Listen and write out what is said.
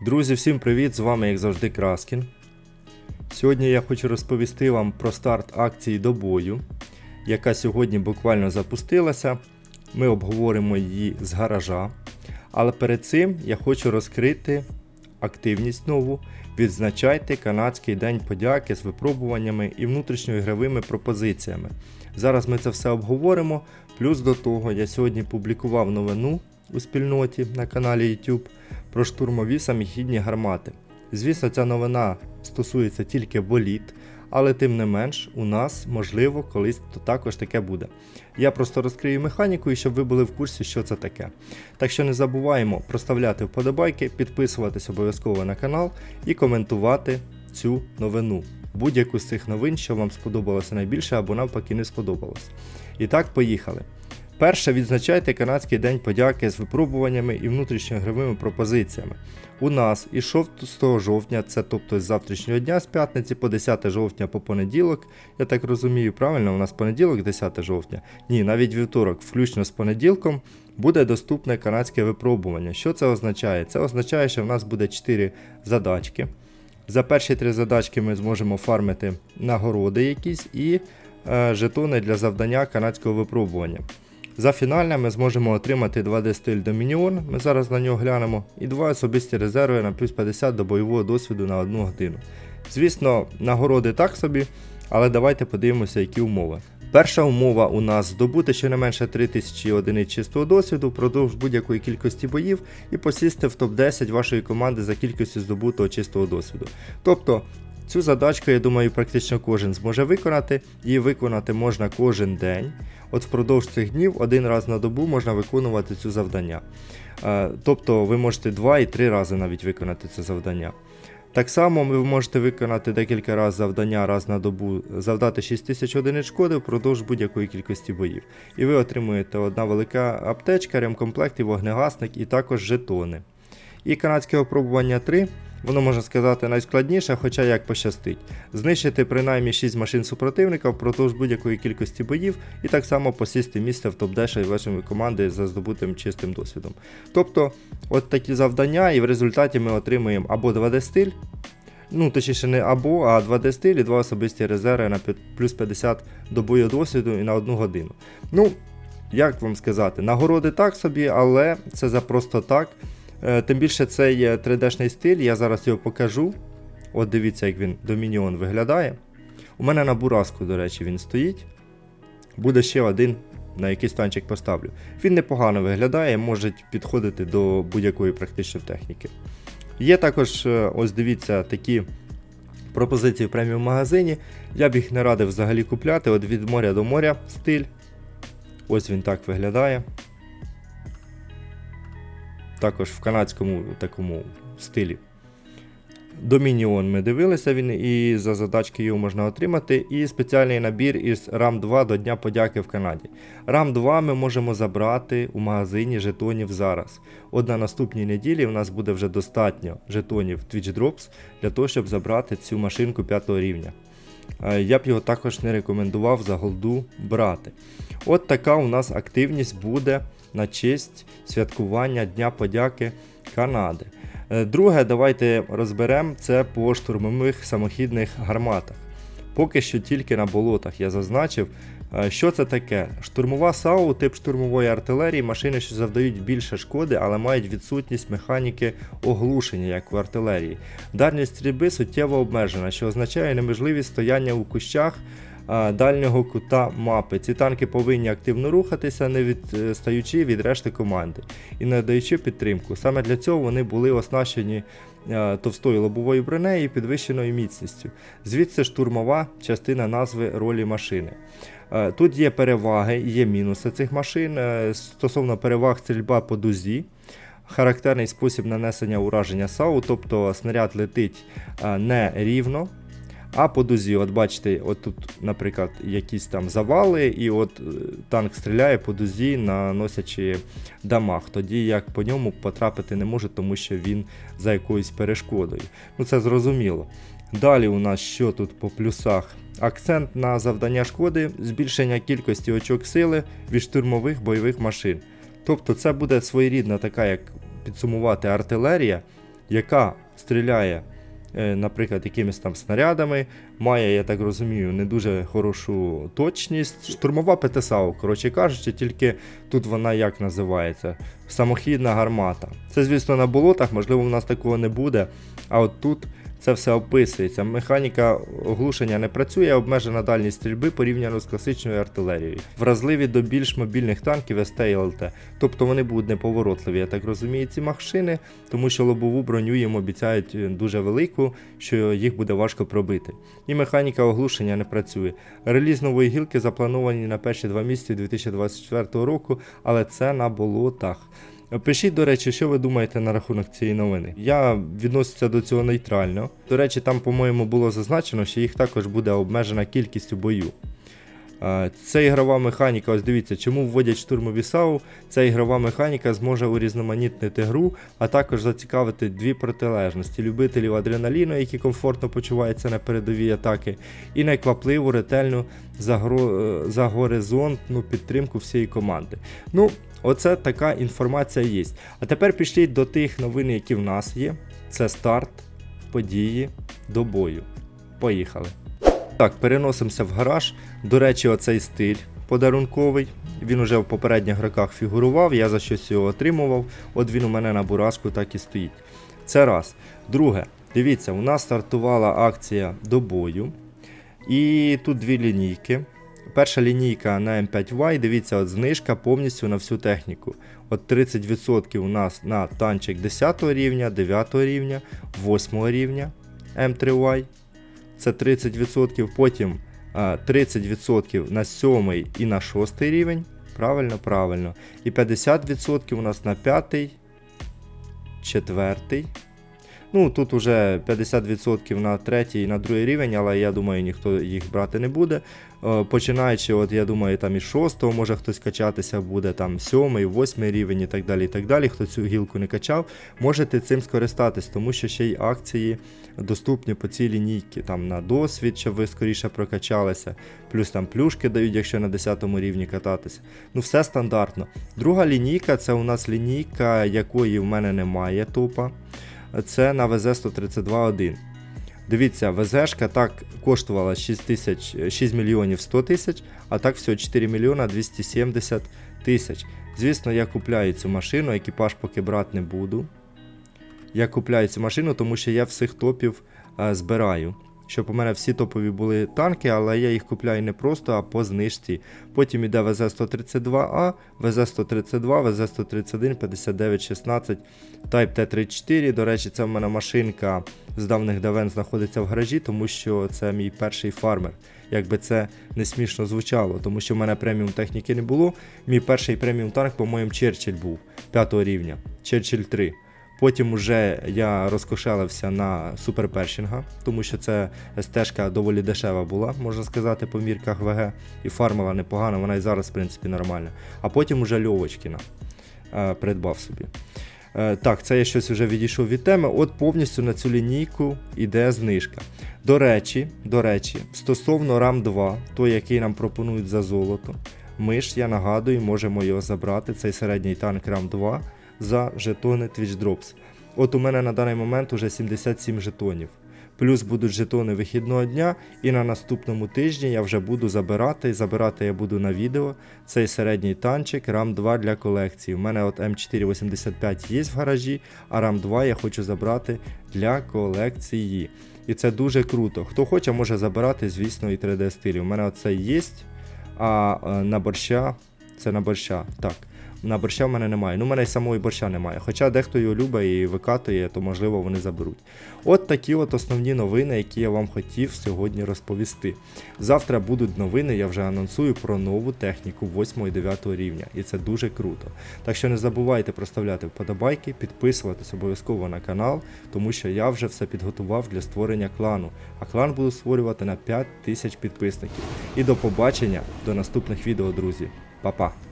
Друзі, всім привіт! З вами, як завжди, Краскін. Сьогодні я хочу розповісти вам про старт акції до бою, яка сьогодні буквально запустилася. Ми обговоримо її з гаража. Але перед цим я хочу розкрити активність нову. Відзначайте канадський день подяки з випробуваннями і внутрішньоігровими пропозиціями. Зараз ми це все обговоримо. Плюс до того, я сьогодні публікував новину у спільноті на каналі YouTube про штурмові самохідні гармати. Звісно, ця новина стосується тільки боліт, але тим не менш, у нас можливо колись то також таке буде. Я просто розкрию механіку і щоб ви були в курсі, що це таке. Так що не забуваємо проставляти вподобайки, підписуватись обов'язково на канал і коментувати цю новину. Будь-яку з цих новин, що вам сподобалося найбільше або навпаки не сподобалось. І так, поїхали. Перше, відзначайте канадський день подяки з випробуваннями і внутрішньогровими пропозиціями. У нас із 6 жовтня, це тобто з завтрашнього дня, з п'ятниці по 10 жовтня по понеділок. Я так розумію, правильно, у нас понеділок 10 жовтня. Ні, навіть вівторок, включно з понеділком, буде доступне канадське випробування. Що це означає? Це означає, що в нас буде 4 задачки. За перші три задачки ми зможемо фармити нагороди якісь і е, жетони для завдання канадського випробування. За фінальне ми зможемо отримати 2D стиль Домініон, ми зараз на нього глянемо, і два особисті резерви на плюс 50 до бойового досвіду на 1 годину. Звісно, нагороди так собі, але давайте подивимося, які умови. Перша умова у нас здобути щонайменше 3000 одиниць чистого досвіду впродовж будь-якої кількості боїв і посісти в топ-10 вашої команди за кількістю здобутого чистого досвіду. Тобто цю задачку, я думаю, практично кожен зможе виконати, і виконати можна кожен день. От впродовж цих днів один раз на добу можна виконувати цю завдання. Е, Тобто ви можете 2 і 3 рази навіть виконати це завдання. Так само ви можете виконати декілька разів завдання раз на добу, завдати 6000 одиниць шкоди впродовж будь-якої кількості боїв. І ви отримуєте одна велика аптечка, ремкомплект і вогнегасник, і також жетони. І канадське випробування 3, воно можна сказати найскладніше, хоча як пощастить. Знищити принаймні 6 машин супротивника впродовж будь-якої кількості боїв, і так само посісти місце в топ-10 вашої команди за здобутим чистим досвідом. Тобто, от такі завдання, і в результаті ми отримуємо або 2D стиль. Ну, точніше, не або, а 2D стиль і два особисті резерви на плюс 50 до бою досвіду і на одну годину. Ну, як вам сказати, нагороди так собі, але це за просто так. Е, Тим більше це є 3D-шний стиль, я зараз його покажу. От дивіться, як він Домініон виглядає. У мене на бураску, до речі, він стоїть. Буде ще один, на якийсь танчик поставлю. Він непогано виглядає, може підходити до будь-якої практично техніки. Є також, е, ось дивіться, такі пропозиції в преміум магазині. Я б їх не радив взагалі купляти. От від моря до моря стиль. Ось він так виглядає. Також в канадському такому стилі. Домініон ми дивилися він, і за задачки його можна отримати. І спеціальний набір із RAM 2 до Дня подяки в Канаді. RAM 2 ми можемо забрати у магазині жетонів зараз. От на наступній неділі у нас буде вже достатньо жетонів Twitch Drops для того, щоб забрати цю машинку 5 рівня. Е, Я б його також не рекомендував за голду брати. От така у нас активність буде на честь святкування Дня подяки Канади. Е, Друге, давайте розберемо це по штурмових самохідних гарматах. Поки що тільки на болотах я зазначив. Е, Що це таке? Штурмова САУ, тип штурмової артилерії, машини, що завдають більше шкоди, але мають відсутність механіки оглушення, як в артилерії. Дальність стрільби суттєво обмежена, що означає неможливість стояння у кущах дальнього кута мапи. Ці танки повинні активно рухатися, не відстаючи від решти команди і надаючи підтримку. Саме для цього вони були оснащені товстою лобовою бронею і підвищеною міцністю. Звідси штурмова частина назви ролі машини. Тут є переваги є мінуси цих машин. Е, Стосовно переваг стрільба по дузі. Характерний спосіб нанесення ураження САУ, тобто снаряд летить не рівно, а по дузі. От бачите, от тут, наприклад, якісь там завали, і от е, танк стріляє по дузі, наносячи дамаг. Тоді як по ньому потрапити не може, тому що він за якоюсь перешкодою. Ну це зрозуміло. Далі у нас що тут по плюсах? Акцент на завдання шкоди, збільшення кількості очок сили від штурмових бойових машин. Тобто це буде своєрідна така, як підсумувати артилерія, яка стріляє, наприклад, якимись там снарядами, має, я так розумію, не дуже хорошу точність. Штурмова ПТСАУ, коротше кажучи, тільки тут вона як називається? Самохідна гармата. Це, звісно, на болотах, можливо, в нас такого не буде. А от тут це все описується. Механіка оглушення не працює, обмежена дальність стрільби порівняно з класичною артилерією. Вразливі до більш мобільних танків СТ і ЛТ. Тобто вони будуть неповоротливі, я так розумію, ці машини, тому що лобову броню їм обіцяють е, дуже велику, що їх буде важко пробити. І механіка оглушення не працює. Реліз нової гілки заплановані на перші два місяці 2024 року, але це на болотах. Пишіть, до речі, що ви думаєте на рахунок цієї новини. Я відносився до цього нейтрально. До речі, там, по-моєму, було зазначено, що їх також буде обмежена кількість у бою. Це ігрова механіка, ось дивіться, чому вводять штурмові САУ. Ця ігрова механіка зможе урізноманітнити гру, а також зацікавити дві протилежності: любителів адреналіну, які комфортно почуваються на передовій атаки, і неквапливу, ретельну е, загоризонтну підтримку всієї команди. Ну, оце така інформація є. А тепер пішліть до тих новин, які в нас є. Це старт події до бою. Поїхали. Так, переносимося в гараж. До речі, оцей стиль подарунковий. Він уже в попередніх роках фігурував, я за щось його отримував. От він у мене на бурашку так і стоїть. Це раз. Друге, дивіться, у нас стартувала акція до бою. І тут дві лінійки. Перша лінійка на М5Y, дивіться, от знижка повністю на всю техніку. От 30% у нас на танчик 10 рівня, 9 рівня, 8 рівня М3Y. Це 30%, потім 30% на 7 і на 6 рівень. Правильно, правильно. І 50% у нас на 5, 4. Ну, тут уже 50% на третій і на другий рівень, але я думаю, ніхто їх брати не буде. Е, Починаючи, от я думаю, там із 6 може хтось качатися буде, там 7, 8 рівень і так далі. і так далі. Хто цю гілку не качав, можете цим скористатись, тому що ще й акції доступні по цій лінійці, там на досвід, щоб ви скоріше прокачалися, плюс там плюшки дають, якщо на 10 рівні кататися. Ну, все стандартно. Друга лінійка це у нас лінійка, якої в мене немає топа. Це на ВЗ-132.1. Дивіться, ВЗшка так коштувала 6, тисяч, 6 мільйонів 100 тисяч, а так всього 4 мільйона 270 тисяч. Звісно, я купляю цю машину, екіпаж поки брати не буду. Я купляю цю машину, тому що я всіх топів е, збираю. Щоб у мене всі топові були танки, але я їх купляю не просто, а по знижці. Потім іде ВЗ-132А, ВЗ-132, ВЗ-131, 5916, Type T34. До речі, це в мене машинка з давних давен знаходиться в гаражі, тому що це мій перший фармер. Якби це не смішно звучало, тому що в мене преміум техніки не було. Мій перший преміум танк, по-моєму, Черчилль був 5 рівня, Черчилль 3. Потім уже я розкошелився на суперпершинга, тому що це стежка доволі дешева була, можна сказати, по мірках ВГ. І фармила непогано, вона і зараз, в принципі, нормальна. А потім уже Льовочкіна е, придбав собі. Е, так, це я щось вже відійшов від теми. От повністю на цю лінійку йде знижка. До речі, до речі, стосовно RAM 2, той, який нам пропонують за золото, ми ж, я нагадую, можемо його забрати, цей середній танк RAM 2 за жетони Twitch Drops. От у мене на даний момент уже 77 жетонів. Плюс будуть жетони вихідного дня, і на наступному тижні я вже буду забирати. Забирати я буду на відео цей середній танчик RAM 2 для колекції. У мене от М485 є в гаражі, а RAM 2 я хочу забрати для колекції. І це дуже круто. Хто хоче, може забирати, звісно, і 3D стилі. У мене оце є. А е, на борща це на борща. Так. На борща в мене немає. Ну, в мене й самої борща немає. Хоча дехто його любить і викатує, то можливо вони заберуть. От такі от основні новини, які я вам хотів сьогодні розповісти. Завтра будуть новини, я вже анонсую про нову техніку 8 і 9 рівня. І це дуже круто. Так що не забувайте проставляти вподобайки, підписуватись обов'язково на канал, тому що я вже все підготував для створення клану. А клан буду створювати на 5 тисяч підписників. І до побачення до наступних відео, друзі. Па-па!